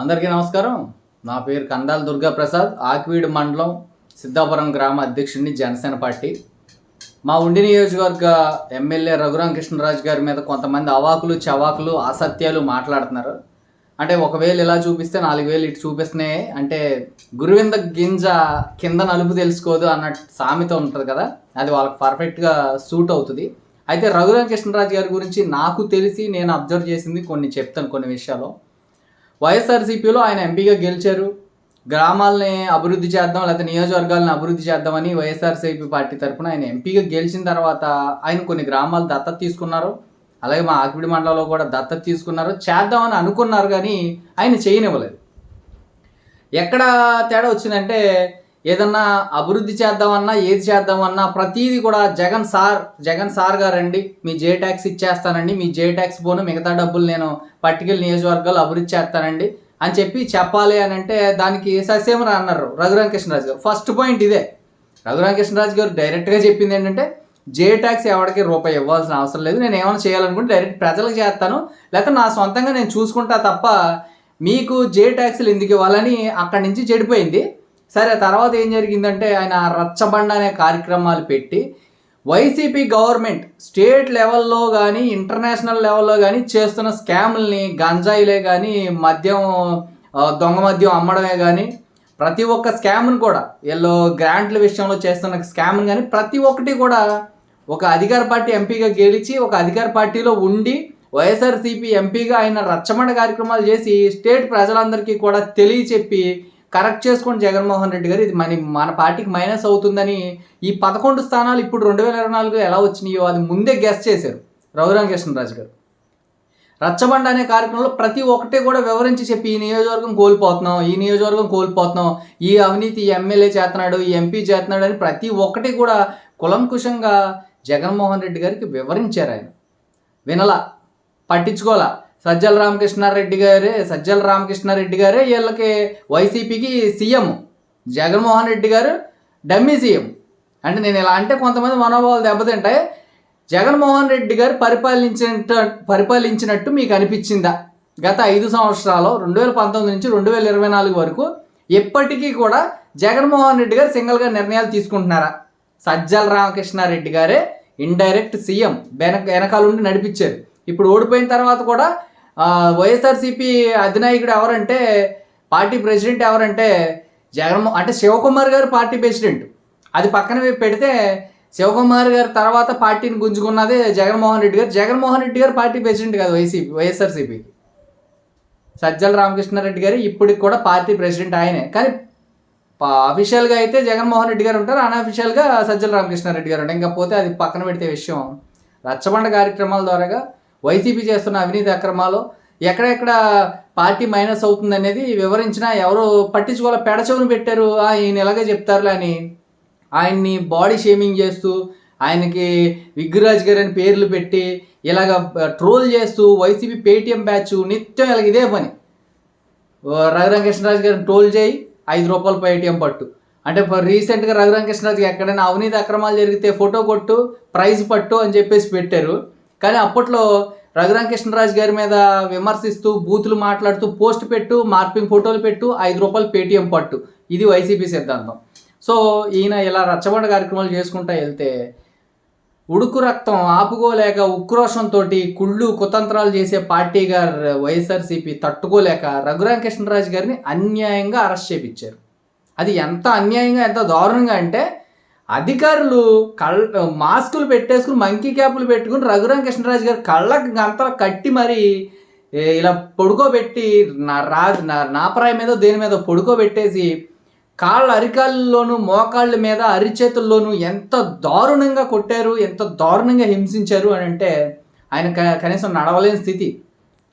అందరికీ నమస్కారం. నా పేరు కందాల దుర్గా ప్రసాద్ ఆకివీడు మండలం సిద్ధాపురం గ్రామ అధ్యక్షుడిని జనసేన పార్టీ. మా ఉండి నియోజకవర్గ ఎమ్మెల్యే రఘురామ కృష్ణరాజు గారి మీద కొంతమంది అవాకులు చవాకులు అసత్యాలు మాట్లాడుతున్నారు. అంటే ఒకవేళ ఇలా చూపిస్తే నాలుగు వేలు ఇటు చూపిస్తున్నాయి. అంటే గురువింద గింజ కింద నలుపు తెలుసుకోదు అన్న సామెత ఉంటుంది కదా అది వాళ్ళకి పర్ఫెక్ట్గా సూట్ అవుతుంది. అయితే రఘురామ కృష్ణరాజు గారి గురించి నాకు తెలిసి నేను అబ్జర్వ్ చేసింది కొన్ని చెప్తాను కొన్ని విషయాలు. వైఎస్ఆర్సీపీలో ఆయన ఎంపీగా గెలిచారు. గ్రామాలని అభివృద్ధి చేద్దాం లేకపోతే నియోజకవర్గాలను అభివృద్ధి చేద్దామని వైఎస్ఆర్సీపీ పార్టీ తరఫున ఆయన ఎంపీగా గెలిచిన తర్వాత ఆయన కొన్ని గ్రామాలు దత్తత తీసుకున్నారు. అలాగే మా ఆకిపిడి మండలంలో కూడా దత్తత తీసుకున్నారు. చేద్దామని అనుకున్నారు కానీ ఆయన చేయనివ్వలేదు. ఎక్కడ తేడా వచ్చిందంటే ఏదన్నా అభివృద్ధి చేద్దామన్నా ఏది చేద్దామన్నా ప్రతీది కూడా జగన్ సార్ జగన్ సార్ గారండి. మీ జే ట్యాక్స్ ఇచ్చేస్తానండి. మీ జే ట్యాక్స్ పోను మిగతా డబ్బులు నేను పర్టికులర్ నియోజకవర్గాలు అభివృద్ధి చేస్తానండి. అని చెప్పి చెప్పాలి అని అంటే దానికి ససేమరా అన్నారు రఘురామ కృష్ణరాజు గారు. ఫస్ట్ పాయింట్ ఇదే. రఘురామ కృష్ణరాజు గారు డైరెక్ట్గా చెప్పింది ఏంటంటే జే ట్యాక్స్ ఎవరికి రూపాయి ఇవ్వాల్సిన అవసరం లేదు. నేను ఏమైనా చేయాలనుకుంటే డైరెక్ట్ ప్రజలకు చేస్తాను. లేకపోతే నా సొంతంగా నేను చూసుకుంటా తప్ప మీకు జే ట్యాక్స్లు ఎందుకు ఇవ్వాలని అక్కడి నుంచి చెడిపోయింది. సరే తర్వాత ఏం జరిగిందంటే ఆయన రచ్చబండ అనే కార్యక్రమాలు పెట్టి వైసీపీ గవర్నమెంట్ స్టేట్ లెవెల్లో కానీ ఇంటర్నేషనల్ లెవెల్లో కానీ చేస్తున్న స్కాముల్ని గంజాయిలే కానీ మద్యం దొంగ మద్యం అమ్మడమే కానీ ప్రతి ఒక్క స్కామ్ను కూడా వీళ్ళు గ్రాంట్ల విషయంలో చేస్తున్న స్కామ్ని కానీ ప్రతి ఒక్కటి కూడా ఒక అధికార పార్టీ ఎంపీగా గెలిచి ఒక అధికార పార్టీలో ఉండి వైఎస్ఆర్సీపీ ఎంపీగా ఆయన రచ్చబండ కార్యక్రమాలు చేసి స్టేట్ ప్రజలందరికీ కూడా తెలియచెప్పి కరెక్ట్ చేసుకోండి జగన్మోహన్ రెడ్డి గారు. ఇది మన మన పార్టీకి మైనస్ అవుతుందని ఈ పదకొండు స్థానాలు ఇప్పుడు రెండు వేల ఇరవై నాలుగు ఎలా వచ్చినాయో అది ముందే గెస్ట్ చేశారు రఘురామ కృష్ణరాజు గారు. రచ్చబండ అనే కార్యక్రమంలో ప్రతి ఒక్కటి కూడా వివరించి చెప్పి ఈ నియోజకవర్గం కోల్పోతున్నాం ఈ నియోజకవర్గం కోల్పోతున్నాం ఈ అవినీతి ఎమ్మెల్యే చేస్తున్నాడు ఈ ఎంపీ చేస్తున్నాడు అని ప్రతి ఒక్కటి కూడా కులంకుశంగా జగన్మోహన్ రెడ్డి గారికి వివరించారు ఆయన. వినలా పట్టించుకోలా. సజ్జల రామకృష్ణారెడ్డి గారే సజ్జల రామకృష్ణారెడ్డి గారే వీళ్ళకి వైసీపీకి సీఎం. జగన్మోహన్ రెడ్డి గారు డమ్మీ సీఎం. అంటే నేను ఇలా అంటే కొంతమంది మనోభావాలు దెబ్బతింటాయి జగన్మోహన్ రెడ్డి గారు పరిపాలించినట్టు పరిపాలించినట్టు మీకు అనిపించిందా? గత ఐదు సంవత్సరాలు రెండు వేల పంతొమ్మిది నుంచి రెండు వేల ఇరవై నాలుగు వరకు ఎప్పటికీ కూడా జగన్మోహన్ రెడ్డి గారు సింగిల్గా నిర్ణయాలు తీసుకుంటున్నారా? సజ్జల రామకృష్ణారెడ్డి గారే ఇండైరెక్ట్ సీఎం వెనక వెనకాల ఉండి నడిపించారు. ఇప్పుడు ఓడిపోయిన తర్వాత కూడా వైఎస్ఆర్సీపీ అధినాయకుడు ఎవరంటే పార్టీ ప్రెసిడెంట్ ఎవరంటే జగన్మో అంటే శివకుమార్ గారు పార్టీ ప్రెసిడెంట్. అది పక్కన పెడితే శివకుమార్ గారు తర్వాత పార్టీని గుంజుకున్నదే జగన్మోహన్ రెడ్డి గారు. జగన్మోహన్ రెడ్డి గారు పార్టీ ప్రెసిడెంట్ కాదు వైసీపీ వైఎస్ఆర్సీపీ. సజ్జల రామకృష్ణారెడ్డి గారు ఇప్పటికి కూడా పార్టీ ప్రెసిడెంట్ ఆయనే. కానీ అఫీషియల్గా అయితే జగన్మోహన్ రెడ్డి గారు ఉంటారు. అన్అఫీషియల్గా సజ్జల రామకృష్ణారెడ్డి గారు ఉంటారు. ఇంకా పోతే అది పక్కన పెడితే విషయం రచ్చబండ కార్యక్రమాల ద్వారాగా వైసీపీ చేస్తున్న అవినీతి అక్రమాలు ఎక్కడెక్కడ పార్టీ మైనస్ అవుతుంది అనేది వివరించినా ఎవరు పట్టించుకోవాలి పెడచెవును పెట్టారు. ఈయన ఇలాగే చెప్తారులే అని. ఆయన్ని బాడీ షేమింగ్ చేస్తూ ఆయనకి విగ్గురాజ్ గారు అని పేర్లు పెట్టి ఇలాగ ట్రోల్ చేస్తూ వైసీపీ పేటీఎం బ్యాచ్ నిత్యం ఇలాగ ఇదే పని. ఓ రఘురామ కృష్ణరాజు గారిని ట్రోల్ చేయి ఐదు రూపాయలు పేటీఎం పట్టు. అంటే ఇప్పుడు రీసెంట్గా రఘురామ కృష్ణరాజు ఎక్కడైనా అవినీతి అక్రమాలు జరిగితే ఫోటో కొట్టు ప్రైజ్ పట్టు అని చెప్పేసి పెట్టారు. కానీ అప్పట్లో రఘురామ కృష్ణరాజు గారి మీద విమర్శిస్తూ బూతులు మాట్లాడుతూ పోస్ట్ పెట్టు మార్పింగ్ ఫోటోలు పెట్టు ఐదు రూపాయలు పేటీఎం పట్టు. ఇది వైసీపీ సిద్ధాంతం. సో ఈయన ఇలా రచ్చబండ కార్యక్రమాలు చేసుకుంటా వెళ్తే ఉడుకు రక్తం ఆపుకోలేక ఉక్రోషంతో కుళ్ళు కుతంత్రాలు చేసే పార్టీగా వైఎస్ఆర్సీపీ తట్టుకోలేక రఘురామ కృష్ణరాజు గారిని అన్యాయంగా అరెస్ట్ చేపించారు. అది ఎంత అన్యాయంగా ఎంత దారుణంగా అంటే అధికారులు కళ్ళ మాస్కులు పెట్టేసుకుని మంకీ క్యాపులు పెట్టుకుని రఘురామ కృష్ణరాజు గారు కళ్ళకి గంతలు కట్టి మరి ఇలా పడుకోబెట్టి నా రాజు నా నాపరాయి మీద దేని మీద పడుకోబెట్టేసి కాళ్ళ అరికాళ్ళలోను మోకాళ్ళ మీద అరిచేతుల్లోనూ ఎంత దారుణంగా కొట్టారు ఎంత దారుణంగా హింసించారు అని అంటే ఆయన కనీసం నడవలేని స్థితి.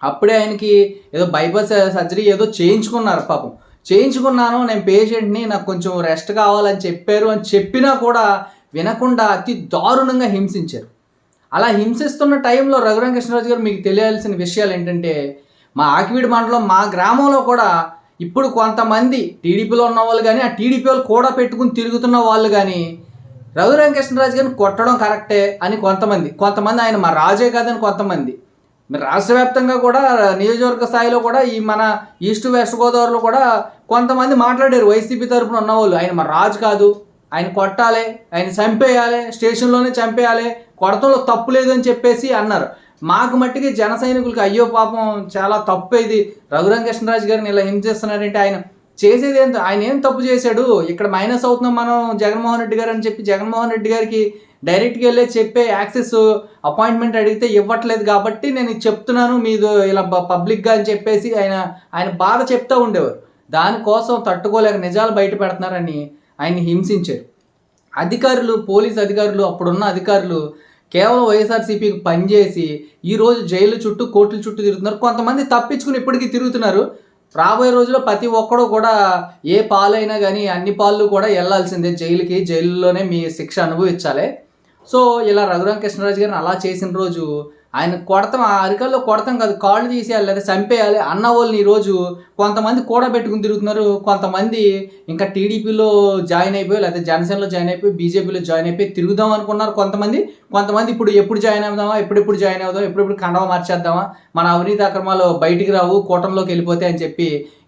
అప్పుడే ఆయనకి ఏదో బైపాస్ సర్జరీ ఏదో చేయించుకున్నారు పాపం. చేయించుకున్నాను నేను పేషెంట్ని నాకు కొంచెం రెస్ట్ కావాలని చెప్పారు అని చెప్పినా కూడా వినకుండా అతి దారుణంగా హింసించారు. అలా హింసిస్తున్న టైంలో రఘురామ కృష్ణరాజు గారు మీకు తెలియాల్సిన విషయాలు ఏంటంటే మా ఆకివీడి మండలం మా గ్రామంలో కూడా ఇప్పుడు కొంతమంది టీడీపీలో ఉన్న వాళ్ళు కానీ ఆ టీడీపీ వాళ్ళు కూడా పెట్టుకుని తిరుగుతున్న వాళ్ళు కానీ రఘురామ కృష్ణరాజు గారిని కొట్టడం కరెక్టే అని కొంతమంది కొంతమంది ఆయన మా రాజే కాదని కొంతమంది మరి రాష్ట్ర వ్యాప్తంగా కూడా నియోజకవర్గ స్థాయిలో కూడా ఈ మన ఈస్ట్ వెస్ట్ గోదావరిలో కూడా కొంతమంది మాట్లాడారు వైసీపీ తరపున ఉన్నవాళ్ళు ఆయన మన రాజు కాదు. ఆయన కొట్టాలి. ఆయన చంపేయాలి. స్టేషన్లోనే చంపేయాలి. కొడతంలో తప్పు లేదు అని చెప్పేసి అన్నారు. మాకు మట్టికి జన సైనికులకి అయ్యో పాపం చాలా తప్పు ఇది. రఘురామకృష్ణరాజు గారిని ఇలా హింసిస్తున్నారంటే ఆయన చేసేది ఏంటో ఆయన ఏం తప్పు చేశాడు? ఇక్కడ మైనస్ అవుతున్నాం మనం జగన్మోహన్ రెడ్డి గారు అని చెప్పి జగన్మోహన్ రెడ్డి గారికి డైరెక్ట్గా వెళ్ళి చెప్పే యాక్సెస్ అపాయింట్మెంట్ అడిగితే ఇవ్వట్లేదు కాబట్టి నేను చెప్తున్నాను మీరు ఇలా పబ్లిక్గా అని చెప్పేసి ఆయన ఆయన బాధ చెప్తూ ఉండేవారు. దానికోసం తట్టుకోలేక నిజాలు బయట పెడుతున్నారని ఆయన్ని హింసించారు. అధికారులు పోలీస్ అధికారులు అప్పుడున్న అధికారులు కేవలం వైఎస్ఆర్సీపీకి పనిచేసి ఈరోజు జైలు చుట్టూ కోర్టుల చుట్టూ తిరుగుతున్నారు. కొంతమంది తప్పించుకుని ఇప్పటికీ తిరుగుతున్నారు. రాబోయే రోజుల్లో ప్రతి ఒక్కడు కూడా ఏ పాలైనా కానీ అన్ని పాలు కూడా వెళ్ళాల్సిందే. జైలుకి జైలులోనే మీ శిక్ష అనుభవించాలి. సో ఇలా రఘురామ కృష్ణరాజు గారిని అలా చేసిన రోజు ఆయన కొడతాం ఆ అరికల్లో కొడతాం కాదు కాళ్ళు తీసేయాలి లేదా చంపేయాలి అన్న వాళ్ళని ఈరోజు కొంతమంది కూడబెట్టుకుని తిరుగుతున్నారు. కొంతమంది ఇంకా టీడీపీలో జాయిన్ అయిపోయి లేదా జనసేనలో జాయిన్ అయిపోయి బీజేపీలో జాయిన్ అయిపోయి తిరుగుదాం అనుకున్నారు కొంతమంది. కొంతమంది ఇప్పుడు ఎప్పుడు జాయిన్ అవుదామా ఎప్పుడెప్పుడు జాయిన్ అవుదాం ఎప్పుడెప్పుడు కండవ మార్చేద్దామా మన అవినీతి అక్రమాలు బయటికి రావు కూటంలోకి వెళ్ళిపోతాయి అని చెప్పి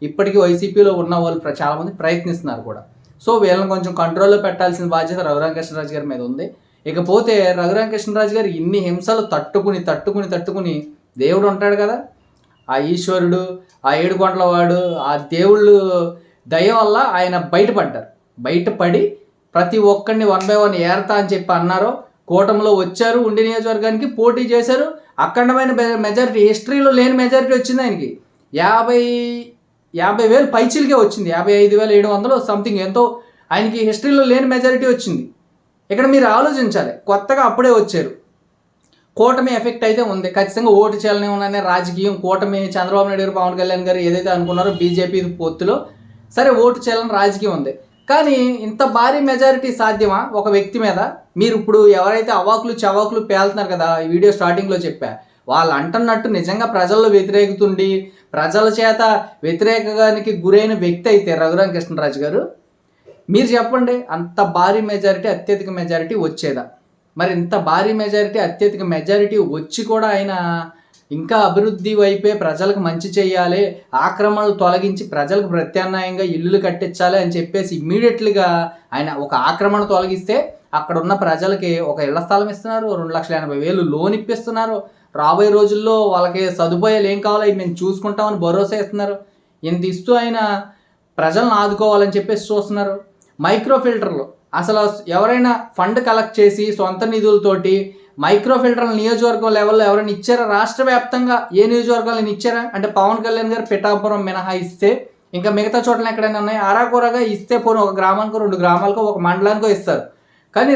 ఇప్పటికీ వైసీపీలో ఉన్న వాళ్ళు చాలామంది ప్రయత్నిస్తున్నారు కూడా. సో వీళ్ళని కొంచెం కంట్రోల్లో పెట్టాల్సిన బాధ్యత రఘురామకృష్ణరాజు గారి మీద ఉంది. ఇకపోతే రఘురామకృష్ణరాజు గారు ఇన్ని హింసలు తట్టుకుని తట్టుకుని తట్టుకుని దేవుడు ఉంటాడు కదా. ఆ ఈశ్వరుడు ఆ ఏడుకొండల వాడు ఆ దేవుళ్ళు దయ వల్ల ఆయన బయటపడ్డారు. బయటపడి ప్రతి ఒక్కరిని వన్ బై వన్ ఏరతా అని చెప్పి అన్నారు కూటమిలో వచ్చారు ఉండి నియోజకవర్గానికి పోటీ చేశారు. అఖండమైన మెజారిటీ హిస్టరీలో లేని మెజారిటీ వచ్చింది ఆయనకి. యాభై యాభై వేలు పైచిలకే వచ్చింది. యాభై ఐదు వేల ఏడు వందలు సంథింగ్ ఎంతో. ఆయనకి హిస్టరీలో లేని మెజారిటీ వచ్చింది. ఇక్కడ మీరు ఆలోచించాలి. కొత్తగా అప్పుడే వచ్చారు. కూటమి ఎఫెక్ట్ అయితే ఉంది. ఖచ్చితంగా ఓటు చేయాలని ఉన్నానే రాజకీయం. కూటమి చంద్రబాబు నాయుడు గారు పవన్ కళ్యాణ్ గారు ఏదైతే అనుకున్నారో బీజేపీ పొత్తులో సరే ఓటు చేయాలని రాజకీయం ఉంది. కానీ ఇంత భారీ మెజారిటీ సాధ్యమా? ఒక వ్యక్తి మీద. మీరు ఇప్పుడు ఎవరైతే అవాకులు చవాకులు పేలుతున్నారు కదా ఈ వీడియో స్టార్టింగ్లో చెప్పా. వాళ్ళు అంటున్నట్టు నిజంగా ప్రజల్లో వ్యతిరేకుతుండి ప్రజల చేత వ్యతిరేకానికి గురైన వ్యక్తి అయితే రఘురామ కృష్ణరాజు గారు మీరు చెప్పండి అంత భారీ మెజారిటీ అత్యధిక మెజారిటీ వచ్చేదా? మరి ఇంత భారీ మెజారిటీ అత్యధిక మెజారిటీ వచ్చి కూడా ఆయన ఇంకా అభివృద్ధి వైపే ప్రజలకు మంచి చేయాలి ఆక్రమణలు తొలగించి ప్రజలకు ప్రత్యామ్నాయంగా ఇల్లులు కట్టించాలి అని చెప్పేసి ఇమ్మీడియట్లీగా ఆయన ఒక ఆక్రమణ తొలగిస్తే అక్కడ ఉన్న ప్రజలకి ఒక ఇళ్ళ స్థలం ఇస్తున్నారు రెండు లక్షల ఎనభై వేలు లోన్ ఇప్పిస్తున్నారు. రాబోయే రోజుల్లో వాళ్ళకి సదుపాయాలు ఏం కావాలో? అవి మేము చూసుకుంటామని భరోసా ఇస్తున్నారు. ఇంత ఇస్తూ ఆయన ప్రజలను ఆదుకోవాలని చెప్పేసి చూస్తున్నారు. మైక్రో ఫిల్టర్లు అసలు ఎవరైనా ఫండ్ కలెక్ట్ చేసి సొంత నిధులతోటి మైక్రో ఫిల్టర్లు నియోజకవర్గం లెవెల్లో ఎవరైనా ఇచ్చారా? రాష్ట్ర వ్యాప్తంగా ఏ నియోజకవర్గాలను ఇచ్చారా? అంటే పవన్ కళ్యాణ్ గారు పిఠాపురం మినహా ఇస్తే ఇంకా మిగతా చోట్ల ఎక్కడైనా ఉన్నాయి? ఆరాకూరగా ఇస్తే పోను ఒక గ్రామానికో రెండు గ్రామాలకో ఒక మండలానికో ఇస్తారు. కానీ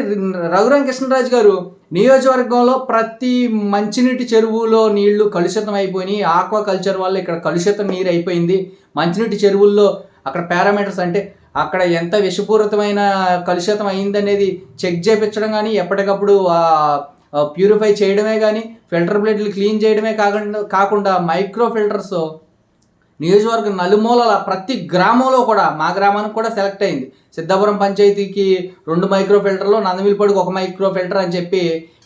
రఘురామ కృష్ణరాజు గారు నియోజకవర్గంలో ప్రతి మంచినీటి చెరువులో నీళ్ళు కలుషితం అయిపోయినాయి. ఆక్వా కల్చర్ వల్ల ఇక్కడ కలుషితం నీరు అయిపోయింది మంచినీటి చెరువుల్లో అక్కడ పారామీటర్స్ అంటే అక్కడ ఎంత విషపూరితమైన కలుషితం అయిందనేది చెక్ చేయించడం కానీ ఎప్పటికప్పుడు ప్యూరిఫై చేయడమే కానీ ఫిల్టర్ ప్లేట్లు క్లీన్ చేయడమే కాకుండా కాకుండా మైక్రో ఫిల్టర్స్ నియోజకవర్గం నలుమూలల ప్రతి గ్రామంలో కూడా మా గ్రామానికి కూడా సెలెక్ట్ అయింది. సిద్ధాపురం పంచాయతీకి రెండు మైక్రో ఫిల్టర్లు నందమిల్పడికి ఒక మైక్రో ఫిల్టర్ అని చెప్పి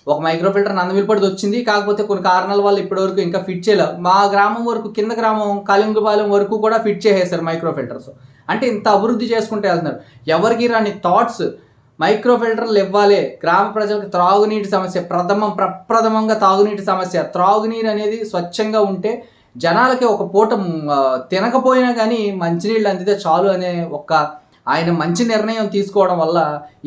ఒక మైక్రో ఫిల్టర్ నందమిల్పడిది వచ్చింది. కాకపోతే కొన్ని కారణాల వల్ల ఇప్పటివరకు ఇంకా ఫిట్ చేయలేదు మా గ్రామం వరకు కింద గ్రామం కాలింగపాలెం వరకు కూడా ఫిట్ చేసేసారు మైక్రో ఫిల్టర్స్ అంటే ఇంత అభివృద్ధి చేసుకుంటే వెళ్తున్నారు. ఎవరికి రాని థాట్స్ మైక్రో ఫిల్టర్లు ఇవ్వాలి. గ్రామ ప్రజలకు త్రాగునీటి సమస్య ప్రథమం ప్రప్రథమంగా తాగునీటి సమస్య. త్రాగునీరు అనేది స్వచ్ఛంగా ఉంటే జనాలకి ఒక పూట తినకపోయినా కానీ మంచినీళ్ళు అందితే చాలు అనే ఒక ఆయన మంచి నిర్ణయం తీసుకోవడం వల్ల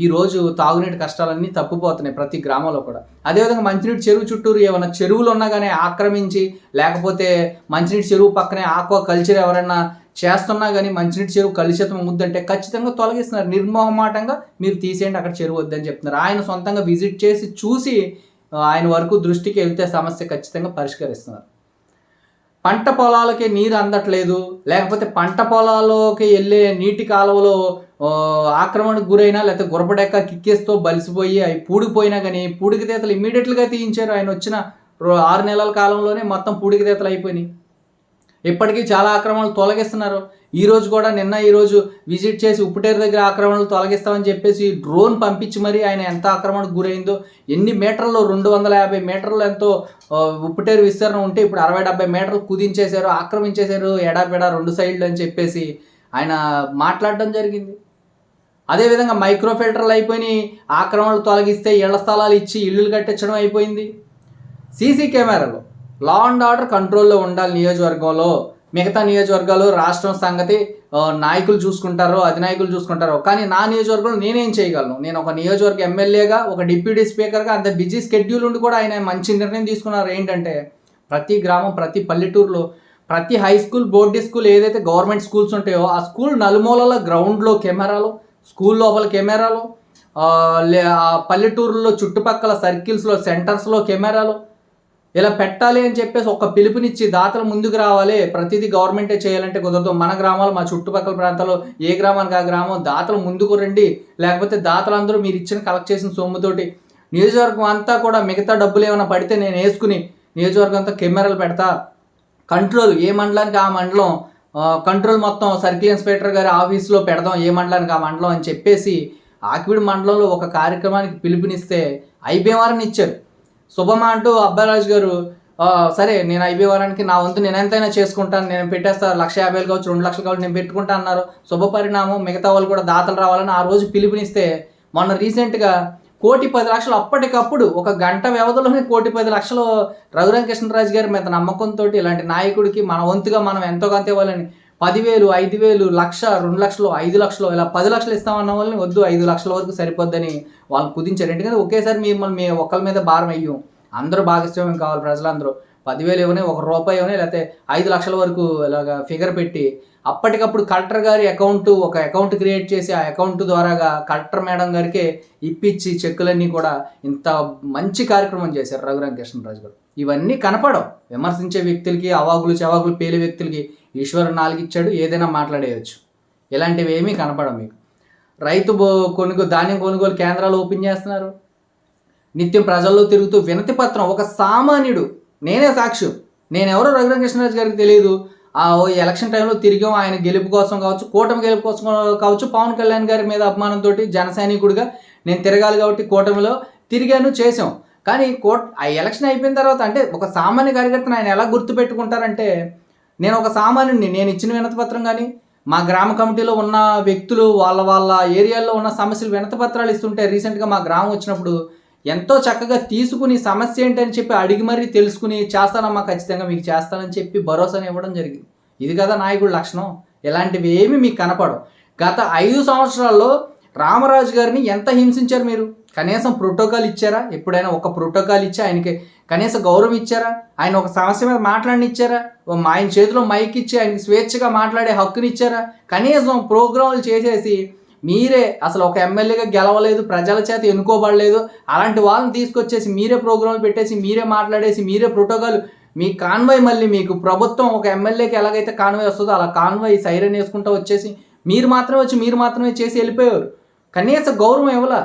ఈరోజు తాగునీటి కష్టాలన్నీ తప్పిపోతున్నాయి ప్రతి గ్రామంలో కూడా. అదేవిధంగా మంచినీటి చెరువు చుట్టూరు ఏమైనా చెరువులు ఉన్నా కానీ ఆక్రమించి లేకపోతే మంచినీటి చెరువు పక్కనే ఆక్వా కల్చర్ ఎవరైనా చేస్తున్నా కానీ మంచినీటి చెరువు కలుషితం ముద్దంటే ఖచ్చితంగా తొలగిస్తున్నారు. నిర్మోహమాటంగా మీరు తీసేయండి అక్కడ చెరువు వద్దని చెప్తున్నారు. ఆయన సొంతంగా విజిట్ చేసి చూసి ఆయన వరకు దృష్టికి వెళ్తే సమస్య ఖచ్చితంగా పరిష్కరిస్తున్నారు. పంట పొలాలకి నీరు అందట్లేదు. లేకపోతే పంట పొలాల్లోకి వెళ్ళే నీటి కాలువలో ఆక్రమణకు గురైనా లేకపోతే గురపడెక్క కిక్కేస్తో బలిసిపోయి అవి పూడిపోయినా కానీ పూడికి తీతలు ఇమ్మీడియట్గా తీయించారు. ఆయన వచ్చిన రో- ఆరు నెలల కాలంలోనే మొత్తం పూడికి తీతలు అయిపోయినాయి. ఇప్పటికీ చాలా ఆక్రమణలు తొలగిస్తున్నారు. ఈరోజు కూడా నిన్న ఈరోజు విజిట్ చేసి ఉప్పుటేరు దగ్గర ఆక్రమణలు తొలగిస్తామని చెప్పేసి డ్రోన్ పంపించి మరి ఆయన ఎంత ఆక్రమణకు గురైందో ఎన్ని మీటర్లు రెండు వందల యాభై మీటర్లు ఎంతో ఉప్పుటేరు విస్తరణ ఉంటే ఇప్పుడు అరవై డెబ్బై మీటర్లు కుదించేశారు ఆక్రమించేశారు ఎడాపెడా రెండు సైడ్లు అని చెప్పేసి ఆయన మాట్లాడడం జరిగింది. అదేవిధంగా మైక్రో ఫిల్టర్లు అయిపోయి ఆక్రమణలు తొలగిస్తే ఇళ్ళ స్థలాలు ఇచ్చి ఇల్లులు కట్టించడం అయిపోయింది. సీసీ కెమెరాలు లా అండ్ ఆర్డర్ కంట్రోల్లో ఉండాలి నియోజకవర్గంలో. మిగతా నియోజకవర్గాలు రాష్ట్రం సంగతి నాయకులు చూసుకుంటారు అధినాయకులు చూసుకుంటారు. కానీ నా నియోజకవర్గంలో నేనేం చేయగలను? నేను ఒక నియోజకవర్గ ఎమ్మెల్యేగా ఒక డిప్యూటీ స్పీకర్గా అంత బిజీ స్కెడ్యూల్ ఉండి కూడా ఆయన మంచి నిర్ణయం తీసుకున్నారు. ఏంటంటే ప్రతి గ్రామం ప్రతి పల్లెటూరులో ప్రతి హై స్కూల్ బోర్డు స్కూల్ ఏదైతే గవర్నమెంట్ స్కూల్స్ ఉంటాయో ఆ స్కూల్ నలుమూలల గ్రౌండ్లో కెమెరాలు స్కూల్ లోపల కెమెరాలు లే- ఆ పల్లెటూరులో చుట్టుపక్కల సర్కిల్స్లో సెంటర్స్లో కెమెరాలు ఇలా పెట్టాలి అని చెప్పేసి ఒక పిలుపునిచ్చి దాతలు ముందుకు రావాలి. ప్రతిదీ గవర్నమెంటే చేయాలంటే కుదరదు. మన గ్రామాలు మా చుట్టుపక్కల ప్రాంతాల్లో ఏ గ్రామానికి ఆ గ్రామం దాతలు ముందుకు రండి. లేకపోతే దాతలందరూ మీరు ఇచ్చిన కలెక్ట్ చేసిన సొమ్ముతోటి నియోజకవర్గం అంతా కూడా మిగతా డబ్బులు ఏమైనా పడితే నేను వేసుకుని నియోజకవర్గం అంతా కెమెరాలు పెడతా. కంట్రోల్ ఏ మండలానికి ఆ మండలం కంట్రోల్ మొత్తం సర్కిల్ ఇన్స్పెక్టర్ గారి ఆఫీస్లో పెడదాం ఏ మండలానికి ఆ మండలం అని చెప్పేసి ఆకివిడి మండలంలో ఒక కార్యక్రమానికి పిలుపునిస్తే ఐబీఎంఆర్ని ఇచ్చారు. శుభమా అంటూ అబ్బారాజు గారు సరే నేను ఐబీవరానికి నా వంతు నేను ఎంతైనా చేసుకుంటాను నేను పెట్టేస్తాను లక్ష యాభై వేలు కావచ్చు రెండు లక్షలు కావచ్చు నేను పెట్టుకుంటా అన్నారు. శుభ పరిణామం మిగతా వాళ్ళు కూడా దాతలు రావాలని ఆ రోజు పిలుపునిస్తే మొన్న రీసెంట్గా కోటి పది లక్షలు అప్పటికప్పుడు ఒక గంట వ్యవధిలోనే కోటి పది లక్షలు రఘురామకృష్ణరాజు గారి మీద నమ్మకంతో ఇలాంటి నాయకుడికి మన వంతుగా మనం ఎంతో కొంత ఇవ్వాలని పదివేలు ఐదు వేలు లక్ష రెండు లక్షలు ఐదు లక్షలు ఇలా పది లక్షలు ఇస్తామన్న వాళ్ళని వద్దు ఐదు లక్షల వరకు సరిపోద్దని వాళ్ళు కుదించారు. ఎందుకంటే ఒకేసారి మిమ్మల్ని మీ ఒక్కరి మీద భారం అయ్యాం అందరూ భాగస్వామ్యం కావాలి ప్రజలందరూ. పదివేలు ఇవ్వని ఒక రూపాయి ఇవ్వని లేకపోతే ఐదు లక్షల వరకు ఇలాగా ఫిగర్ పెట్టి అప్పటికప్పుడు కలెక్టర్ గారి అకౌంట్ ఒక అకౌంట్ క్రియేట్ చేసి ఆ అకౌంట్ ద్వారాగా కలెక్టర్ మేడం గారికి ఇప్పించి చెక్కులన్నీ కూడా ఇంత మంచి కార్యక్రమం చేశారు రఘురామ కృష్ణరాజు గారు. ఇవన్నీ కనపడవు. విమర్శించే వ్యక్తులకి అవాకులు చవాకులు పేలి వ్యక్తులకి ఈశ్వరు నాలుగిచ్చాడు ఏదైనా మాట్లాడేయచ్చు. ఇలాంటివి ఏమీ కనపడం మీకు. రైతు బో- కొనుగోలు ధాన్యం కొనుగోలు కేంద్రాలు ఓపెన్ చేస్తున్నారు. నిత్యం ప్రజల్లో తిరుగుతూ వినతి పత్రం ఒక సామాన్యుడు నేనే సాక్ష్యం నేనెవరో రఘురామ కృష్ణరాజు గారికి తెలియదు. ఆ ఓ ఎలక్షన్ టైంలో తిరిగాం ఆయన గెలుపు కోసం కావచ్చు కూటమి గెలుపు కోసం కావచ్చు పవన్ కళ్యాణ్ గారి మీద అభిమానంతో జన సైనికుడిగా నేను తిరగాలి కాబట్టి కూటమిలో తిరిగాను చేసాం కానీ కోట్ ఆ ఎలక్షన్ అయిపోయిన తర్వాత అంటే ఒక సామాన్య కార్యకర్తను ఆయన ఎలా గుర్తుపెట్టుకుంటారంటే నేను ఒక సామాన్యుడిని నేను ఇచ్చిన వినతిపత్రం కానీ మా గ్రామ కమిటీలో ఉన్న వ్యక్తులు వాళ్ళ వాళ్ళ ఏరియాల్లో ఉన్న సమస్యలు వినతపత్రాలు ఇస్తుంటే రీసెంట్గా మా గ్రామం వచ్చినప్పుడు ఎంతో చక్కగా తీసుకుని సమస్య ఏంటని చెప్పి అడిగి మరీ తెలుసుకుని చేస్తానమ్మా ఖచ్చితంగా మీకు చేస్తానని చెప్పి భరోసాని ఇవ్వడం జరిగింది. ఇది కదా నాయకుడు లక్షణం. ఇలాంటివి ఏమి మీకు కనపడవు. గత ఐదు సంవత్సరాల్లో రామరాజు గారిని ఎంత హింసించారు మీరు? కనీసం ప్రోటోకాల్ ఇచ్చారా? ఎప్పుడైనా ఒక ప్రోటోకాల్ ఇచ్చి ఆయనకి కనీసం గౌరవం ఇచ్చారా? ఆయన ఒక సమస్య మీద మాట్లాడినిచ్చారా ఓ ఆయన చేతిలో మైక్ ఇచ్చి ఆయనకి స్వేచ్ఛగా మాట్లాడే హక్కుని ఇచ్చారా? కనీసం ప్రోగ్రాములు చేసేసి మీరే అసలు ఒక ఎమ్మెల్యేగా గెలవలేదు ప్రజల చేత ఎన్నుకోబడలేదు అలాంటి వాళ్ళని తీసుకొచ్చేసి మీరే ప్రోగ్రాంలు పెట్టేసి మీరే మాట్లాడేసి మీరే ప్రోటోకాల్ మీ కాన్వాయ్ మళ్ళీ మీకు ప్రభుత్వం ఒక ఎమ్మెల్యేకి ఎలాగైతే కాన్వాయ్ వస్తుందో అలా కాన్వాయ్ సైరన్ వేసుకుంటూ వచ్చేసి మీరు మాత్రమే వచ్చి మీరు మాత్రమే చేసి వెళ్ళిపోయారు. కనీస గౌరవం ఇవ్వాల?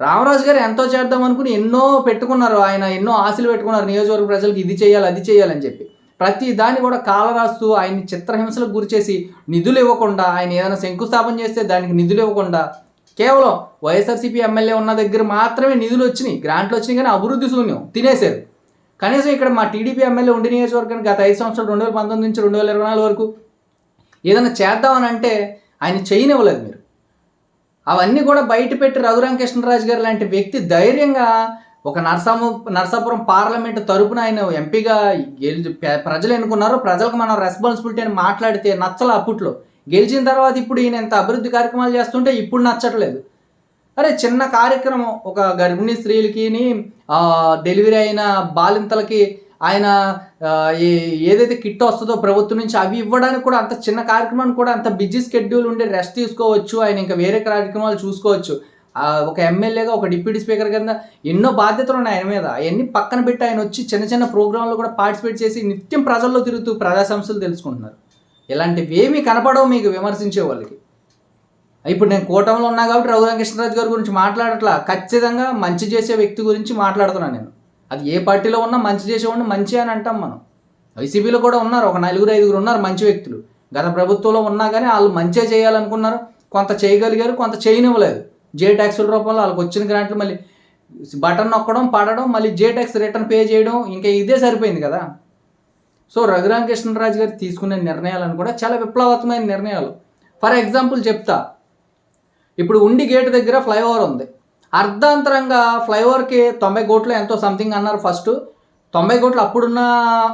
రామరాజు గారు ఎంతో చేద్దాం అనుకుని ఎన్నో పెట్టుకున్నారు. ఆయన ఎన్నో ఆశలు పెట్టుకున్నారు. నియోజకవర్గ ప్రజలకు ఇది చేయాలి అది చేయాలని చెప్పి. ప్రతి దాన్ని కూడా కాలరాస్తూ ఆయన్ని చిత్రహింసలకు గురిచేసి నిధులు ఇవ్వకుండా ఆయన ఏదైనా శంకుస్థాపన చేస్తే దానికి నిధులు ఇవ్వకుండా కేవలం వైఎస్ఆర్సీపీ ఎమ్మెల్యే ఉన్న దగ్గర మాత్రమే నిధులు వచ్చినాయి. గ్రాంట్లు వచ్చినాయి కానీ అభివృద్ధి శూన్యం తినేశారు. కనీసం ఇక్కడ మా టీడీపీ ఎమ్మెల్యే ఉండి నియోజకవర్గానికి గత ఐదు సంవత్సరాలు రెండు వేల పంతొమ్మిది నుంచి రెండు వేల ఇరవై నాలుగు వరకు ఏదైనా చేద్దామని అంటే ఆయన చేయనివ్వలేదు మీరు. అవన్నీ కూడా బయట పెట్టి రఘురామకృష్ణరాజు గారు లాంటి వ్యక్తి ధైర్యంగా ఒక నరసాము నరసాపురం పార్లమెంట్ తరపున ఆయన ఎంపీగా గెలిచి ప్రజలు ఎన్నుకున్నారు ప్రజలకు మనం రెస్పాన్సిబిలిటీ అని మాట్లాడితే నచ్చల అప్పట్లో. గెలిచిన తర్వాత ఇప్పుడు ఈయన ఎంత అభివృద్ధి కార్యక్రమాలు చేస్తుంటే ఇప్పుడు నచ్చట్లేదు. అరే చిన్న కార్యక్రమం ఒక గర్భిణీ స్త్రీలకి డెలివరీ అయిన బాలింతలకి ఆయన ఏదైతే కిట్ వస్తుందో ప్రభుత్వం నుంచి అవి ఇవ్వడానికి కూడా అంత చిన్న కార్యక్రమాన్ని కూడా అంత బిజీ స్కెడ్యూల్ ఉండే రెస్ట్ తీసుకోవచ్చు. ఆయన ఇంకా వేరే కార్యక్రమాలు చూసుకోవచ్చు. ఒక ఎమ్మెల్యేగా ఒక డిప్యూటీ స్పీకర్ కింద ఎన్నో బాధ్యతలు ఉన్నాయి ఆయన మీద. అవన్నీ పక్కన పెట్టి ఆయన వచ్చి చిన్న చిన్న ప్రోగ్రాంలో కూడా పార్టిసిపేట్ చేసి నిత్యం ప్రజల్లో తిరుగుతూ ప్రజా సమస్యలు తెలుసుకుంటున్నారు. ఇలాంటివి ఏమీ కనపడవు మీకు విమర్శించే వాళ్ళకి. ఇప్పుడు నేను కూటమిలో ఉన్నా కాబట్టి రఘురామకృష్ణరాజు గారి గురించి మాట్లాడట్లా. ఖచ్చితంగా మంచి చేసే వ్యక్తి గురించి మాట్లాడుతున్నాను నేను. అది ఏ పార్టీలో ఉన్నా మంచి చేసేవాడిని మంచి అని అంటాం మనం. వైసీపీలో కూడా ఉన్నారు ఒక నలుగురు ఐదుగురు ఉన్నారు మంచి వ్యక్తులు. గత ప్రభుత్వంలో ఉన్నా కానీ వాళ్ళు మంచిగా చేయాలనుకున్నారు కొంత చేయగలిగారు కొంత చేయనివ్వలేదు. జే ట్యాక్సుల రూపంలో వాళ్ళకి వచ్చిన గ్రాంట్లు మళ్ళీ బటన్ నొక్కడం పడడం మళ్ళీ జే ట్యాక్స్ రిటర్న్ పే చేయడం ఇంకా ఇదే సరిపోయింది కదా. సో రఘురామ కృష్ణరాజు గారు తీసుకునే నిర్ణయాలను కూడా చాలా విప్లవాత్మకమైన నిర్ణయాలు. ఫర్ ఎగ్జాంపుల్ చెప్తా. ఇప్పుడు ఉండి గేట్ దగ్గర ఫ్లైఓవర్ ఉంది. అర్ధాంతరంగా ఫ్లైఓవర్కి తొంభై కోట్లు ఎంతో సంథింగ్ అన్నారు ఫస్ట్ తొంభై కోట్లు అప్పుడున్న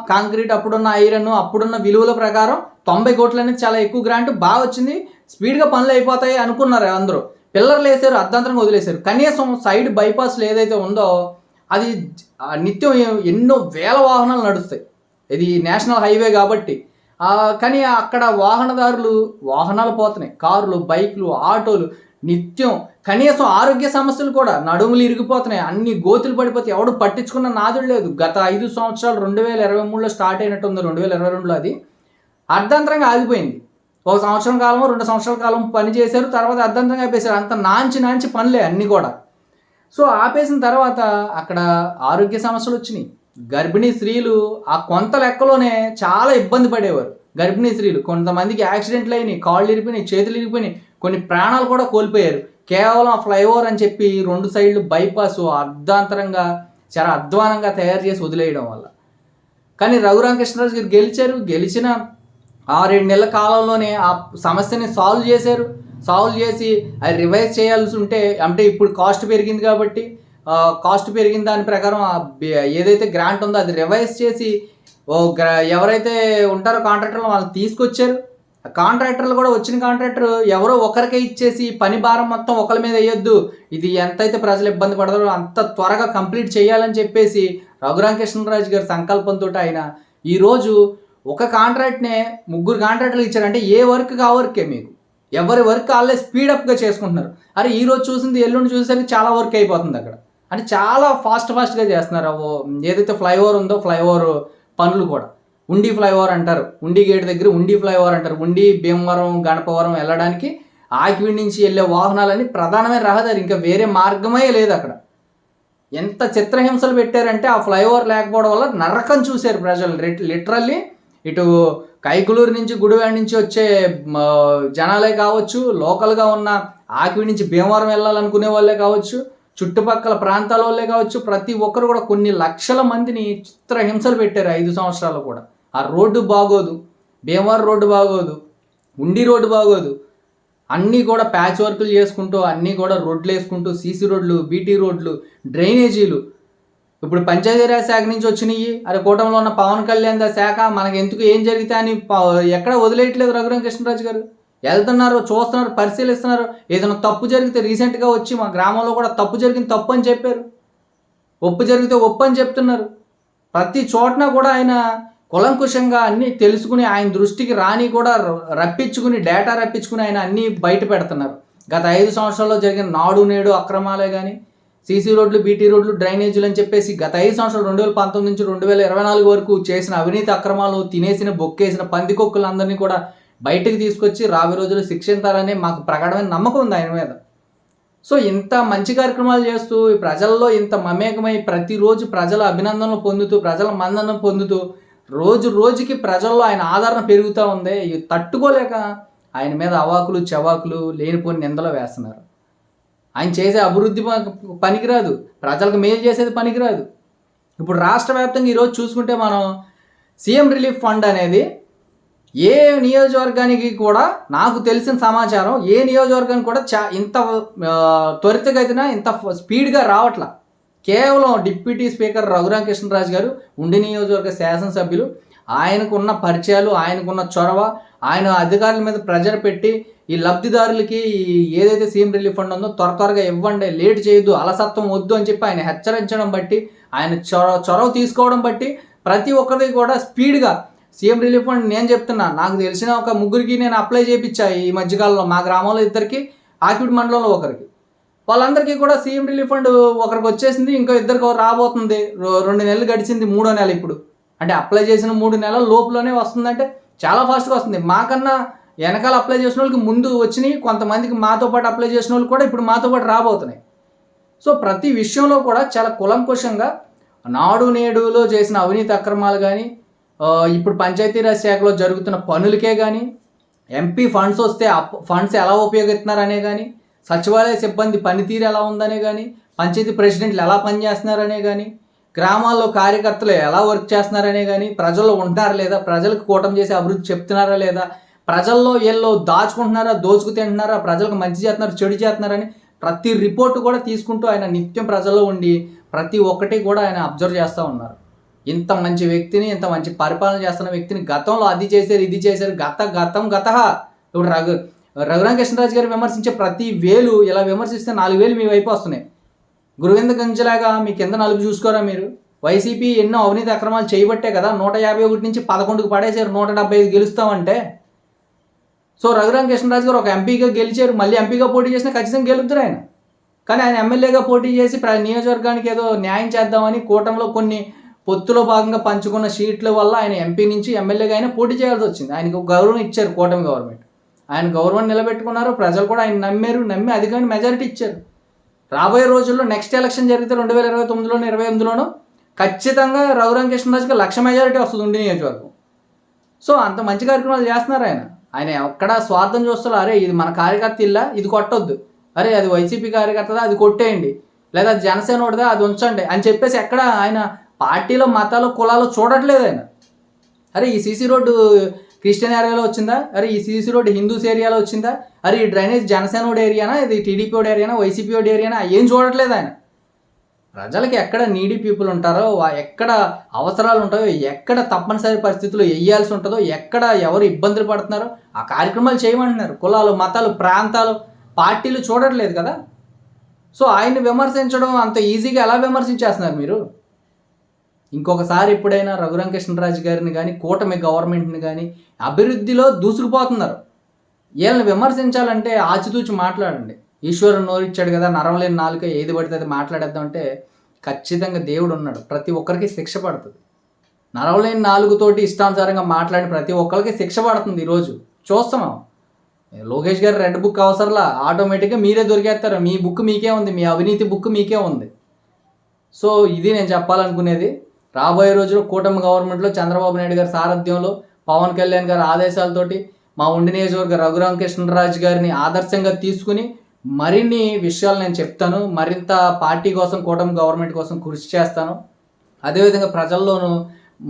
కాంక్రీట్ అప్పుడున్న ఐరన్ అప్పుడున్న విలువల ప్రకారం తొంభై కోట్లు అనేది చాలా ఎక్కువ గ్రాంట్ బాగా వచ్చింది. స్పీడ్గా పనులు అయిపోతాయి అనుకున్నారు అందరూ. పిల్లర్లు వేసారు అర్ధాంతరంగా వదిలేశారు. కనీసం సైడ్ బైపాస్లు ఏదైతే ఉందో అది నిత్యం ఎన్నో వేల వాహనాలు నడుస్తాయి. ఇది నేషనల్ హైవే కాబట్టి. కానీ అక్కడ వాహనదారులు వాహనాలు పోతున్నాయి. కార్లు బైక్లు ఆటోలు నిత్యం కనీసం ఆరోగ్య సమస్యలు కూడా నడుములు ఇరిగిపోతున్నాయి. అన్ని గోతులు పడిపోతాయి ఎవడు పట్టించుకున్న నాదుడు లేదు. గత ఐదు సంవత్సరాలు రెండు వేల ఇరవై మూడులో స్టార్ట్ అయినట్టు ఉంది రెండు వేల ఇరవై రెండులో అది. అర్ధాంతరంగా ఆగిపోయింది. ఒక సంవత్సరం కాలం రెండు సంవత్సరాల కాలం పని చేశారు. తర్వాత అర్ధాంతరంగా ఆపేశారు. అంత నాంచి నాంచి పనులే అన్నీ కూడా. సో ఆపేసిన తర్వాత అక్కడ ఆరోగ్య సమస్యలు వచ్చినాయి. గర్భిణీ స్త్రీలు ఆ కొంత లెక్కలోనే చాలా ఇబ్బంది పడేవారు. గర్భిణీ స్త్రీలు కొంతమందికి యాక్సిడెంట్లు అయినాయి కాళ్ళు ఇరిపోయినాయి చేతులు ఇరిగిపోయినాయి. కొన్ని ప్రాణాలు కూడా కోల్పోయారు. కేవలం ఆ ఫ్లైఓవర్ అని చెప్పి రెండు సైడ్లు బైపాస్ అర్ధాంతరంగా చాలా అధ్వానంగా తయారు చేసి వదిలేయడం వల్ల. కానీ రఘురామకృష్ణరాజు గారు గెలిచారు. గెలిచిన ఆరేడు నెలల కాలంలోనే ఆ సమస్యని సాల్వ్ చేశారు. సాల్వ్ చేసి అది రివైజ్ చేయాల్సి ఉంటే అంటే ఇప్పుడు కాస్ట్ పెరిగింది కాబట్టి కాస్ట్ పెరిగిన దాని ప్రకారం ఆ ఏదైతే గ్రాంట్ ఉందో అది రివైజ్ చేసి ఓ గ్రా ఎవరైతే ఉంటారో కాంట్రాక్టర్లు వాళ్ళు తీసుకొచ్చారు. కాంట్రాక్టర్లు కూడా వచ్చిన కాంట్రాక్టర్ ఎవరో ఒకరికే ఇచ్చేసి పని భారం మొత్తం ఒకరి మీద వేయొద్దు. ఇది ఎంతైతే ప్రజలు ఇబ్బంది పడతారో అంత త్వరగా కంప్లీట్ చేయాలని చెప్పేసి రఘురామకృష్ణరాజు గారి సంకల్పంతో ఆయన ఈరోజు ఒక కాంట్రాక్ట్నే ముగ్గురు కాంట్రాక్టర్లు ఇచ్చారంటే ఏ వర్క్ ఆ వర్కే మీకు? ఎవరి వర్క్ వాళ్ళే స్పీడప్గా చేసుకుంటున్నారు. అరే ఈరోజు చూసింది ఎల్లుండి చూసేసరికి చాలా వర్క్ అయిపోతుంది అక్కడ. అంటే చాలా ఫాస్ట్ ఫాస్ట్గా చేస్తున్నారు. ఏదైతే ఫ్లైఓవర్ ఉందో ఫ్లైఓవర్ పనులు కూడా. ఉండి ఫ్లైఓవర్ అంటారు. ఉండి గేట్ దగ్గర ఉండి ఫ్లైఓవర్ అంటారు. ఉండి భీమవరం గణపవరం వెళ్ళడానికి ఆకివీడి నుంచి వెళ్ళే వాహనాలని ప్రధానమైన రహదారి. ఇంకా వేరే మార్గమే లేదు అక్కడ. ఎంత చిత్రహింసలు పెట్టారంటే ఆ ఫ్లైఓవర్ లేకపోవడం వల్ల నరకం చూశారు ప్రజలు. లిటరల్లీ ఇటు కైకులూరు నుంచి గుడివాడ నుంచి వచ్చే జనాలే కావచ్చు లోకల్గా ఉన్న ఆకివి నుంచి భీమవరం వెళ్ళాలనుకునే వాళ్ళే కావచ్చు చుట్టుపక్కల ప్రాంతాల వాళ్ళే కావచ్చు ప్రతి ఒక్కరు కూడా కొన్ని లక్షల మందిని చిత్రహింసలు పెట్టారు ఐదు సంవత్సరాలు కూడా. ఆ రోడ్డు బాగోదు భీమవరం రోడ్డు బాగోదు ఉండి రోడ్డు బాగోదు. అన్నీ కూడా ప్యాచ్ వర్కులు చేసుకుంటూ అన్నీ కూడా రోడ్లు వేసుకుంటూ సీసీ రోడ్లు బీటీ రోడ్లు డ్రైనేజీలు. ఇప్పుడు పంచాయతీరాజ్ శాఖ నుంచి వచ్చినాయి. అరే కూటమిలో ఉన్న పవన్ కళ్యాణ్ శాఖ మనకి ఎందుకు ఏం జరిగితే అని ఎక్కడ వదిలేయట్లేదు రఘురామ కృష్ణరాజు గారు. వెళ్తున్నారు చూస్తున్నారు పరిశీలిస్తున్నారు. ఏదైనా తప్పు జరిగితే రీసెంట్గా వచ్చి మా గ్రామంలో కూడా తప్పు జరిగింది తప్పు అని చెప్పారు. ఒప్పు జరిగితే ఒప్పు అని చెప్తున్నారు. ప్రతి చోటన కూడా ఆయన కులంకుశంగా అన్నీ తెలుసుకుని ఆయన దృష్టికి రాని కూడా రప్పించుకుని డేటా రప్పించుకుని ఆయన అన్నీ బయట పెడుతున్నారు. గత ఐదు సంవత్సరాల్లో జరిగిన నాడు నేడు అక్రమాలే కానీ సీసీ రోడ్లు బీటీ రోడ్లు డ్రైనేజీలు అని చెప్పేసి గత ఐదు సంవత్సరాలు రెండు వేల పంతొమ్మిది నుంచి రెండు వేల ఇరవై నాలుగు వరకు చేసిన అవినీతి అక్రమాలు తినేసిన బొక్కేసిన పందికొక్కులందరినీ కూడా బయటకు తీసుకొచ్చి రాబోయే రోజులు శిక్షించాలని మాకు ప్రగాఢమైన నమ్మకం ఉంది ఆయన మీద. సో ఇంత మంచి కార్యక్రమాలు చేస్తూ ప్రజల్లో ఇంత మమేకమై ప్రతిరోజు ప్రజల అభినందనలు పొందుతూ ప్రజల మందనం పొందుతూ రోజు రోజుకి ప్రజల్లో ఆయన ఆదరణ పెరుగుతూ ఉంది. ఇవి తట్టుకోలేక ఆయన మీద అవాకులు చవాకులు లేనిపోని నిందలు వేస్తున్నారు. ఆయన చేసే అభివృద్ధి పనికిరాదు. ప్రజలకు మేలు చేసేది పనికిరాదు. ఇప్పుడు రాష్ట్ర వ్యాప్తంగా ఈరోజు చూసుకుంటే మనం సీఎం రిలీఫ్ ఫండ్ అనేది ఏ నియోజకవర్గానికి కూడా నాకు తెలిసిన సమాచారం ఏ నియోజకవర్గానికి కూడా చా ఇంత త్వరితగతిన ఇంత స్పీడ్గా రావట్లా. కేవలం డిప్యూటీ స్పీకర్ రఘురామకృష్ణరాజు గారు ఉండి నియోజకవర్గ శాసనసభ్యులు. ఆయనకున్న పరిచయాలు ఆయనకున్న చొరవ ఆయన అధికారుల మీద ప్రెజర్ పెట్టి ఈ లబ్ధిదారులకి ఏదైతే సీఎం రిలీఫ్ ఫండ్ ఉందో త్వర త్వరగా ఇవ్వండి లేట్ చేయొద్దు అలసత్వం వద్దు అని చెప్పి ఆయన హెచ్చరించడం బట్టి ఆయన చొరవ చొరవ తీసుకోవడం బట్టి ప్రతి ఒక్కరికి కూడా స్పీడ్గా సీఎం రిలీఫ్ ఫండ్ నేను చెప్తున్నా నాకు తెలిసిన ఒక ముగ్గురికి నేను అప్లై చేయించా ఈ మధ్యకాలంలో మా గ్రామంలో ఇద్దరికి ఆకివిడి మండలంలో ఒకరికి. వాళ్ళందరికీ కూడా సీఎం రిలీఫ్ ఫండ్ ఒకరికి వచ్చేసింది ఇంకో ఇద్దరికి రాబోతుంది. రెండు నెలలు గడిచింది మూడో నెల ఇప్పుడు. అంటే అప్లై చేసిన మూడు నెలల లోపులోనే వస్తుందంటే చాలా ఫాస్ట్గా వస్తుంది. మాకన్నా వెనకాల అప్లై చేసిన వాళ్ళకి ముందు వచ్చినాయి కొంతమందికి మాతో పాటు అప్లై చేసిన వాళ్ళు కూడా ఇప్పుడు మాతో పాటు రాబోతున్నాయి. సో ప్రతి విషయంలో కూడా చాలా కులంకుశంగా నాడు నేడులో చేసిన అవినీతి అక్రమాలు కానీ ఇప్పుడు పంచాయతీరాజ్ శాఖలో జరుగుతున్న పనులకే కానీ ఎంపీ ఫండ్స్ వస్తే అప్ ఫండ్స్ ఎలా ఉపయోగిస్తున్నారనే కానీ సచివాలయ సిబ్బంది పనితీరు ఎలా ఉందనే కానీ పంచాయతీ ప్రెసిడెంట్లు ఎలా పనిచేస్తున్నారనే కానీ గ్రామాల్లో కార్యకర్తలు ఎలా వర్క్ చేస్తున్నారనే కానీ ప్రజల్లో ఉంటున్నారా లేదా ప్రజలకు కూటమి చేసి అభివృద్ధి చెప్తున్నారా లేదా ప్రజల్లో వీళ్ళు దాచుకుంటున్నారా దోచుకు తింటున్నారా ప్రజలకు మంచి చేస్తున్నారు చెడు చేస్తున్నారని ప్రతి రిపోర్ట్ కూడా తీసుకుంటూ ఆయన నిత్యం ప్రజల్లో ఉండి ప్రతి ఒక్కటి కూడా ఆయన అబ్జర్వ్ చేస్తూ ఉన్నారు. ఇంత మంచి వ్యక్తిని ఇంత మంచి పరిపాలన చేస్తున్న వ్యక్తిని గతంలో అది చేశారు ఇది చేశారు గత గతం గత ఇప్పుడు రఘు రఘురామకృష్ణరాజు గారు విమర్శించే ప్రతి వేలు ఇలా విమర్శిస్తే నాలుగు వేలు మీ వైపు వస్తున్నాయి. గురువింద గంజలాగా మీ కింద నలుపు చూసుకోరా మీరు? వైసీపీ ఎన్నో అవినీతి అక్రమాలు చేయబట్టే కదా నూట యాభై ఒకటి నుంచి పదకొండుకు పడేసారు నూట డెబ్బై ఐదు గెలుస్తామంటే. సో రఘురామ కృష్ణరాజు గారు ఒక ఎంపీగా గెలిచారు మళ్ళీ ఎంపీగా పోటీ చేసినా ఖచ్చితంగా గెలుపుతారు ఆయన. కానీ ఆయన ఎమ్మెల్యేగా పోటీ చేసి ప్ర నియోజకవర్గానికి ఏదో న్యాయం చేద్దామని కూటమిలో కొన్ని పొత్తులో భాగంగా పంచుకున్న సీట్ల వల్ల ఆయన ఎంపీ నుంచి ఎమ్మెల్యేగా ఆయన పోటీ చేయాల్సి వచ్చింది. ఆయనకు గౌరవం ఇచ్చారు కూటమి గవర్నమెంట్. ఆయన గౌరవం నిలబెట్టుకున్నారు. ప్రజలు కూడా ఆయన నమ్మారు నమ్మి అధికారిని మెజారిటీ ఇచ్చారు. రాబోయే రోజుల్లో నెక్స్ట్ ఎలక్షన్ జరిగితే రెండు వేల ఇరవై తొమ్మిదిలోనూ ఇరవై ఎనిమిదిలోనూ ఖచ్చితంగా రఘురామ కృష్ణరాజుకి లక్ష మెజారిటీ వస్తుంది ఉండి నియోజకవర్గం. సో అంత మంచి కార్యక్రమాలు చేస్తున్నారు ఆయన. ఆయన ఎక్కడ స్వార్థం చూస్తారు అరే ఇది మన కార్యకర్త ఇల్ల ఇది కొట్టొద్దు. అరే అది వైసీపీ కార్యకర్తదా అది కొట్టేయండి. లేదా జనసేన ఒకటిదా అది ఉంచండి అని చెప్పేసి ఎక్కడ ఆయన పార్టీలో మతాలు కులాలు చూడట్లేదు ఆయన. అరే ఈ సీసీ రోడ్డు క్రిస్టియన్ ఏరియాలో వచ్చిందా? అరే ఈ సీసీ రోడ్డు హిందూస్ ఏరియాలో వచ్చిందా? అరే ఈ డ్రైనేజ్ జనసేన వాడి ఏరియానా? ఇది టీడీపీ వాడి ఏరియానా? వైసీపీ ఓడి ఏరియానా? ఏం చూడట్లేదు ఆయన. ప్రజలకి ఎక్కడ నీడీ పీపుల్ ఉంటారో వా- ఎక్కడ అవసరాలు ఉంటాయో ఎక్కడ తప్పనిసరి పరిస్థితులు వేయాల్సి ఉంటుందో ఎక్కడ ఎవరు ఇబ్బందులు పడుతున్నారో ఆ కార్యక్రమాలు చేయమంటున్నారు. కులాలు మతాలు ప్రాంతాలు పార్టీలు చూడట్లేదు కదా. సో ఆయన్ని విమర్శించడం అంత ఈజీగా ఎలా విమర్శించేస్తున్నారు మీరు? ఇంకొకసారి ఎప్పుడైనా రఘురంకృష్ణరాజు గారిని కానీ కూటమి గవర్నమెంట్ని కానీ అభివృద్ధిలో దూసుకుపోతున్నారు. వీళ్ళని విమర్శించాలంటే ఆచితూచి మాట్లాడండి. ఈశ్వరుడు నోరిచ్చాడు కదా నరవలేని నాలుక ఏది పడితే అది మాట్లాడేద్దామంటే ఖచ్చితంగా దేవుడు ఉన్నాడు. ప్రతి ఒక్కరికి శిక్ష పడుతుంది. నరవలేని నాలుగుతోటి ఇష్టానుసారంగా మాట్లాడిన ప్రతి ఒక్కరికి శిక్ష పడుతుంది ఈరోజు. చూస్తున్నాం లోకేష్ గారు రెడ్ బుక్ అవసరంలా ఆటోమేటిక్గా మీరే దొరికేస్తారు. మీ బుక్ మీకే ఉంది. మీ అవినీతి బుక్ మీకే ఉంది. సో ఇది నేను చెప్పాలనుకునేది. రాబోయే రోజులు కూటమి గవర్నమెంట్లో చంద్రబాబు నాయుడు గారి సారథ్యంలో పవన్ కళ్యాణ్ గారి ఆదేశాలతోటి మా ఉండి నియోజకవర్గ రఘురామ కృష్ణరాజు గారిని ఆదర్శంగా తీసుకుని మరిన్ని విషయాలు నేను చెప్తాను. మరింత పార్టీ కోసం కూటమి గవర్నమెంట్ కోసం కృషి చేస్తాను. అదేవిధంగా ప్రజల్లోనూ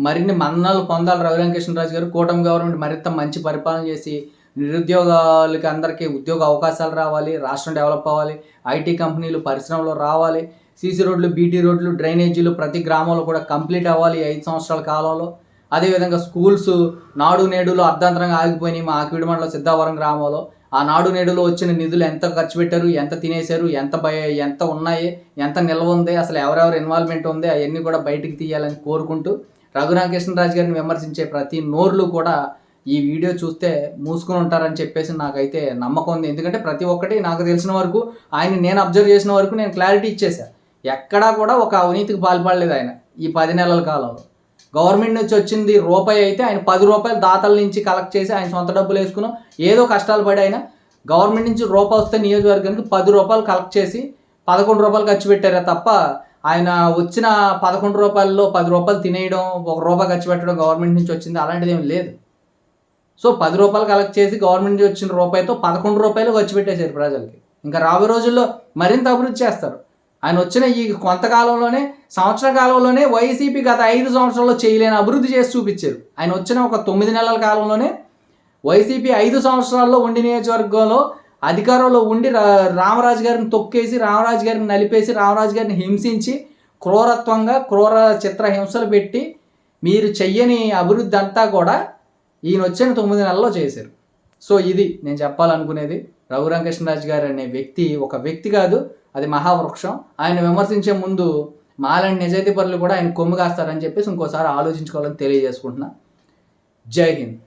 మరిన్ని మన్నలు పొందాలి రఘురామ కృష్ణరాజు గారు. కూటమి గవర్నమెంట్ మరింత మంచి పరిపాలన చేసి నిరుద్యోగాలకి అందరికీ ఉద్యోగ అవకాశాలు రావాలి రాష్ట్రం డెవలప్ అవ్వాలి ఐటీ కంపెనీలు పరిశ్రమలు రావాలి. సీసీ రోడ్లు బీటీ రోడ్లు డ్రైనేజీలు ప్రతి గ్రామంలో కూడా కంప్లీట్ అవ్వాలి ఐదు సంవత్సరాల కాలంలో. అదేవిధంగా స్కూల్స్ నాడు నేడులో అర్ధాంతరంగా ఆగిపోయినాయి మా ఆకివిడి మండలం సిద్ధావరం గ్రామంలో. ఆ నాడు నేడులో వచ్చిన నిధులు ఎంత ఖర్చు పెట్టారు ఎంత తినేశారు ఎంత భయ ఎంత ఉన్నాయి ఎంత నిల్వ ఉంది అసలు ఎవరెవరు ఇన్వాల్వ్మెంట్ ఉంది అవన్నీ కూడా బయటికి తీయాలని కోరుకుంటూ రఘురామకృష్ణరాజు గారిని విమర్శించే ప్రతి నోర్లు కూడా ఈ వీడియో చూస్తే మూసుకుని ఉంటారని చెప్పేసి నాకైతే నమ్మకం ఉంది. ఎందుకంటే ప్రతి ఒక్కటి నాకు తెలిసిన వరకు ఆయన నేను అబ్జర్వ్ చేసిన వరకు నేను క్లారిటీ ఇచ్చేసాను ఎక్కడా కూడా ఒక అవినీతికి పాల్పడలేదు ఆయన ఈ పది నెలల కాలంలో గవర్నమెంట్ నుంచి వచ్చింది రూపాయి అయితే ఆయన పది రూపాయలు దాతల నుంచి కలెక్ట్ చేసి ఆయన సొంత డబ్బులు వేసుకున్నాం. ఏదో కష్టాలు పడి ఆయన గవర్నమెంట్ నుంచి రూపాయి వస్తే నియోజకవర్గానికి పది రూపాయలు కలెక్ట్ చేసి పదకొండు రూపాయలు ఖర్చు పెట్టారే తప్ప ఆయన వచ్చిన పదకొండు రూపాయల్లో పది రూపాయలు తినేయడం ఒక రూపాయి ఖర్చు పెట్టడం గవర్నమెంట్ నుంచి వచ్చింది. అలాంటిది ఏం లేదు. సో పది రూపాయలు కలెక్ట్ చేసి గవర్నమెంట్ నుంచి వచ్చిన రూపాయితో పదకొండు రూపాయలు ఖర్చు పెట్టేశారు ప్రజలకి. ఇంకా రాబోయే రోజుల్లో మరింత అభివృద్ధి చేస్తారు. ఆయన వచ్చిన ఈ కొంతకాలంలోనే సంవత్సర కాలంలోనే వైసీపీ గత ఐదు సంవత్సరాల్లో చేయలేని అభివృద్ధి చేసి చూపించారు. ఆయన వచ్చిన ఒక తొమ్మిది నెలల కాలంలోనే వైసీపీ ఐదు సంవత్సరాల్లో ఉండి నియోజకవర్గంలో అధికారంలో ఉండి రా- రామరాజు గారిని తొక్కేసి రామరాజు గారిని నలిపేసి రామరాజు గారిని హింసించి క్రూరత్వంగా క్రూర చిత్ర హింసలు పెట్టి మీరు చెయ్యని అభివృద్ధి అంతా కూడా ఈయన వచ్చిన తొమ్మిది నెలల్లో చేశారు. సో ఇది నేను చెప్పాలనుకునేది. రఘురామకృష్ణరాజు గారు అనే వ్యక్తి ఒక వ్యక్తి కాదు అది మహావృక్షం. ఆయన విమర్శించే ముందు మాలని నిజాయితీ పనులు కూడా ఆయన కొమ్ము కాస్తారని చెప్పేసి ఇంకోసారి ఆలోచించుకోవాలని తెలియజేసుకుంటున్నా. జై హింద్.